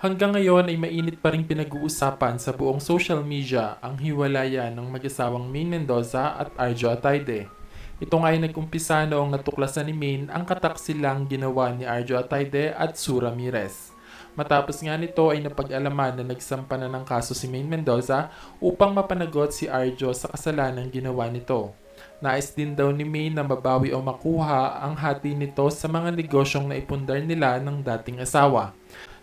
Hanggang ngayon ay mainit pa rin pinag-uusapan sa buong social media ang hiwalayan ng mag-asawang Maine Mendoza at Arjo Atayde. Ito nga ay nag-umpisa noong natuklasan ni Maine ang kataksilang ginawa ni Arjo Atayde at Sue Ramirez. Matapos nga nito ay napag-alaman na nagsampa na ng kaso si Maine Mendoza upang mapanagot si Arjo sa kasalanang ginawa nito. Nais din daw ni Maine na mabawi o makuha ang hati nito sa mga negosyong naipundar nila ng dating asawa.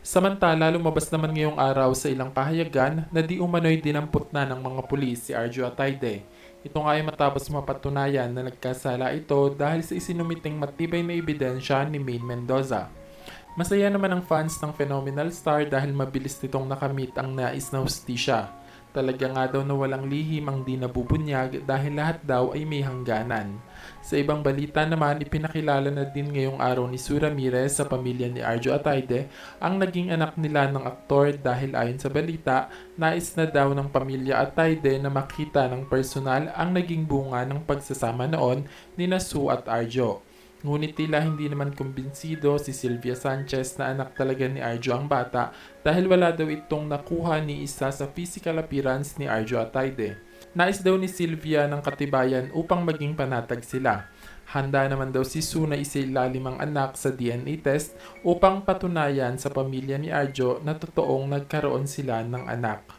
Samantala, lumabas naman ngayong araw sa ilang pahayagan na di umano'y dinampot na ng mga pulis si Arjo Atayde. Ito nga ay matapos mapatunayan na nagkasala ito dahil sa isinumiting matibay na ebidensya ni Maine Mendoza. Masaya naman ang fans ng Phenomenal Star dahil mabilis nitong nakamit ang nais na hustisya. Talaga nga daw na walang lihim ang di nabubunyag dahil lahat daw ay may hangganan. Sa ibang balita naman, ipinakilala na din ngayong araw ni Sue Ramirez sa pamilya ni Arjo Atayde ang naging anak nila ng aktor dahil ayon sa balita, nais na daw ng pamilya Atayde na makita ng personal ang naging bunga ng pagsasama noon ni na Sue at Arjo. Ngunit tila hindi naman kumbinsido si Sylvia Sanchez na anak talaga ni Arjo ang bata dahil wala daw itong nakuha ni isa sa physical appearance ni Arjo Atayde. Nais daw ni Sylvia ng katibayan upang maging panatag sila. Handa naman daw si Sue na isailalim ang anak sa DNA test upang patunayan sa pamilya ni Arjo na totoong nagkaroon sila ng anak.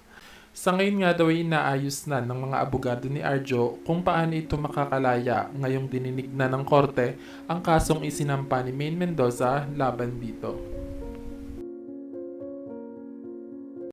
Sa ngayon nga daw ay inaayos na ng mga abogado ni Arjo kung paano ito makakalaya ngayong dininig na ng korte ang kasong isinampa ni Maine Mendoza laban dito.